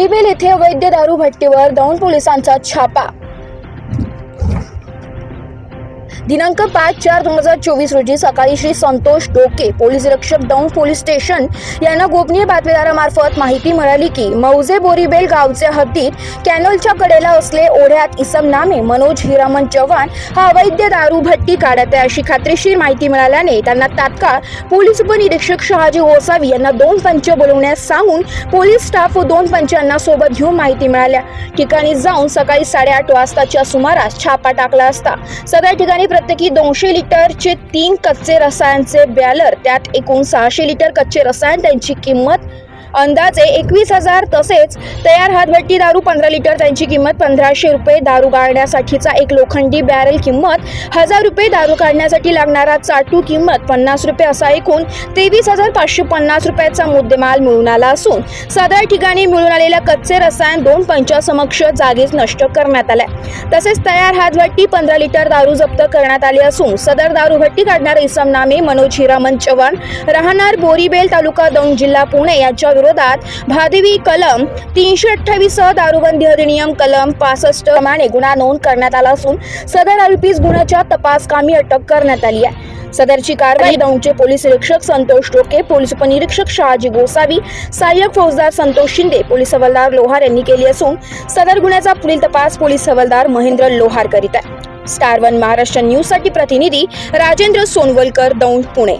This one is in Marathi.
बोरीबेल येथे अवैध दारू भट्टीवर दौंड पोलिसांचा छापा दिनांक पाच चार दोन हजार चोवीस रोजी सकाळी श्री संतोष डोके पोलीस निरीक्षक दौंड पोलीस स्टेशन यांना गोपनीय बातमीदारामार्फत माहिती मिळाली की मौजे बोरीबेल गावच्या हद्दीत कॅनलच्या कडेला असले ओढ्यात इसम नामे मनोज हिरामन चव्हाण हा अवैध दारू भट्टी काढत आहे अशी खात्रीशीर माहिती मिळाल्याने त्यांना तात्काळ पोलीस उपनिरीक्षक शहाजी गोसावी यांना दोन पंच बोलवण्यास सांगून पोलीस स्टाफ व दोन पंचांना सोबत घेऊन माहिती मिळाल्या. ठिकाणी जाऊन सकाळी साडेआठ वाजताच्या सुमारास छापा टाकला असता. सदर ठिकाणी प्रत्येकी दोनशे लिटरचे तीन कच्चे रसायनचे बॅलर त्यात एकूण सहाशे लिटर कच्चे रसायन त्यांची किंमत अंदाजे एकवीस हजार तसेच तयार हातभट्टी दारू पंधरा लिटर त्यांची किंमत पंधराशे रुपये. दारू गाळण्यासाठीचा एक लोखंडी बॅरल किंमत हजार रुपये. दारू काढण्यासाठी लागणारा चाटू किंमत पन्नास रुपये असा एकूण तेवीस हजार पाचशे पन्नास रुपयाचा मुद्देमाल मिळून आला असून सदर ठिकाणी मिळून आलेल्या कच्चे रसायन दोन पंचासमक्ष जागीच नष्ट करण्यात आल्या. तसेच तयार हातभट्टी पंधरा लिटर दारू जप्त करण्यात आली असून सदर दारू भट्टी काढणारे इसम नामे मनोज हिरामन चव्हाण राहणार बोरीबेल तालुका दौंड जिल्हा पुणे याच्या विरोधात भादवी कलम तीनशे अठ्ठावीस सह दारूबंदी अधिनियम कलम पासष्ट प्रमाणे गुन्हा नोंद करण्यात आला असून सदर आरोपीस गुन्ह्याच्या तपासकामी अटक करण्यात आली आहे. सदरची कारवाई दौंडचे पोलीस निरीक्षक संतोष टोके पोलीस उपनिरीक्षक शहाजी गोसावी सहाय्यक फौजदार संतोष शिंदे पोलीस हवालदार लोहार यांनी केली असून सदर गुन्ह्याचा पुढील तपास पोलीस हवालदार महेंद्र लोहार करीत आहे. स्टार वन महाराष्ट्र न्यूजसाठी प्रतिनिधी राजेंद्र सोनवलकर दौंड पुणे.